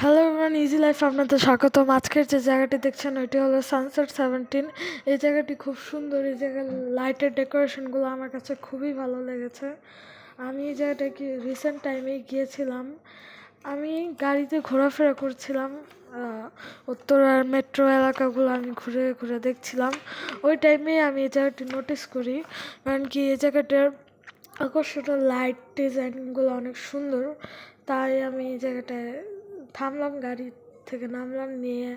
Hello everyone easy life আপনাদের স্বাগতম। আজকের যে জায়গাটি দেখছেন, ওইটি হলো সানসেট সেভেন্টিন এই জায়গাটি খুব সুন্দর, এই জায়গার লাইটের ডেকোরেশনগুলো আমার কাছে খুবই ভালো লেগেছে। আমি এই জায়গাটা কি রিসেন্ট টাইমেই গিয়েছিলাম। আমি গাড়িতে ঘোরাফেরা করছিলাম উত্তরার মেট্রো এলাকাগুলো আমি ঘুরে ঘুরে দেখছিলাম। ওই টাইমেই আমি এই জায়গাটি নোটিস করি, কারণ কি, এই জায়গাটার আকর্ষণীয় লাইট ডিজাইনগুলো অনেক সুন্দর। তাই আমি এই জায়গাটায় থামলাম গাড়ি থেকে নামলাম, নিয়ে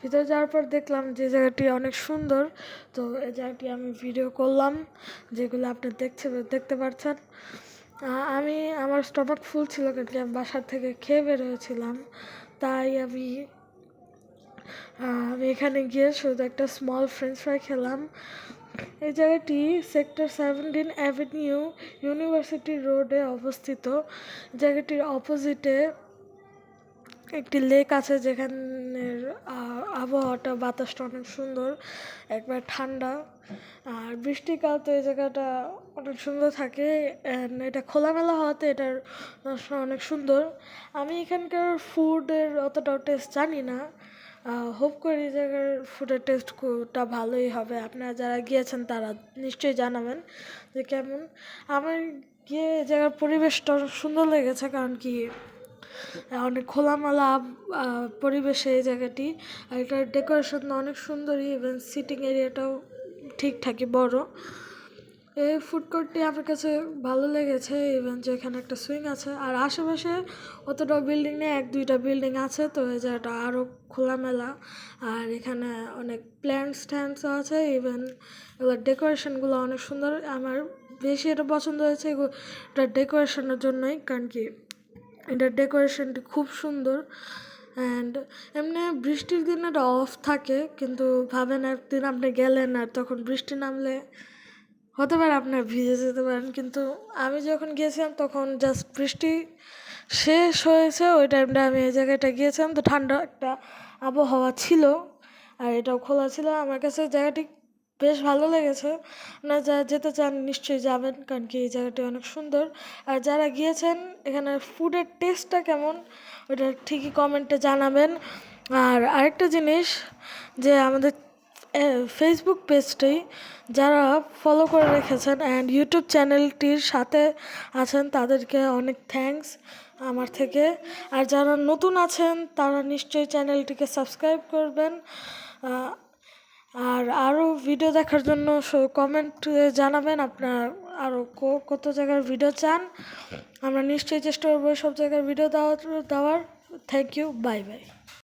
ভিতরে যাওয়ার পর দেখলাম যে জায়গাটি অনেক সুন্দর। তো এই জায়গাটি আমি ভিডিও করলাম, যেগুলো আপনি দেখছে, দেখতে পাচ্ছেন আমি, আমার স্টমাক ফুল ছিল কিন্তু আমি বাসার থেকে খেয়ে বের হয়েছিলাম। তাই আমি আমি এখানে গিয়ে শুধু একটা স্মল ফ্রেঞ্চ ফ্রাই খেলাম। এই জায়গাটি সেক্টর সেভেন্টিন অ্যাভিনিউ ইউনিভার্সিটি রোডে অবস্থিত। জায়গাটির অপোজিটে একটি লেক আছে যেখানের আবহাওয়াটা বাতাসটা অনেক সুন্দর, একবার ঠান্ডা। আর বৃষ্টিকাল তো এই জায়গাটা অনেক সুন্দর থাকে এটা খোলামেলা হওয়াতে এটার অনেক সুন্দর। আমি এখানকার ফুডের অতটাও টেস্ট জানি না হোপ করি জায়গার ফুডের টেস্টটা ভালোই হবে। আপনারা যারা গিয়েছেন তারা নিশ্চয়ই জানাবেন যে কেমন। আমার গিয়ে জায়গার পরিবেশটা সুন্দর লেগেছে, কারণ কি অনেক খোলামেলা পরিবেশে এই জায়গাটি। আর এটার ডেকোরেশন অনেক সুন্দরই ইভেন সিটিং এরিয়াটাও ঠিকঠাকই বড়। এই ফুড কোর্টটি আমার কাছে ভালো লেগেছে ইভেন যে এখানে একটা সুইং আছে। আর আশেপাশে অতটা বিল্ডিং নেই, এক দুইটা বিল্ডিং আছে, তো এই জায়গাটা আরও খোলামেলা। আর এখানে অনেক প্ল্যান্টস ট্যান্টসও আছে ইভেন এগুলোর ডেকোরেশনগুলো অনেক সুন্দর। আমার বেশি এটা পছন্দ হয়েছে এটার ডেকোরেশনের জন্যই, কারণ কি এটার ডেকোরেশনটি খুব সুন্দর অ্যান্ড এমনি বৃষ্টির দিন এটা অফ থাকে, কিন্তু ভাবেন একদিন আপনি গেলেন আর তখন বৃষ্টি নামলে হতে পারে আপনার ভিজে যেতে পারেন, কিন্তু আমি যখন গিয়েছিলাম তখন জাস্ট বৃষ্টি শেষ হয়েছে ওই টাইমটা আমি এই জায়গাটা গিয়েছিলাম, তো ঠান্ডা একটা আবহাওয়া ছিল আর এটাও খোলা ছিল। আমার কাছে জায়গাটি বেশ ভালো লেগেছে। আপনারা যারা যেতে চান নিশ্চয়ই যাবেন, কারণ কি এই জায়গাটি অনেক সুন্দর। আর যারা গিয়েছেন, এখানে ফুডের টেস্টটা কেমন, ওটা ঠিকই কমেন্টে জানাবেন। আর আরেকটা জিনিস, যে আমাদের ফেসবুক পেজটি যারা ফলো করে রেখেছেন অ্যান্ড ইউটিউব চ্যানেলটির সাথে আছেন, তাদেরকে অনেক থ্যাঙ্কস আমার থেকে। আর যারা নতুন আছেন, তারা নিশ্চয়ই চ্যানেলটিকে সাবস্ক্রাইব করবেন। আর আরও ভিডিও দেখার জন্য কমেন্ট জানাবেন আপনার আরও কত জায়গার ভিডিও চান। আমরা নিশ্চয়ই চেষ্টা করব সব জায়গার ভিডিও দেওয়ার দেওয়ার। Thank you bye bye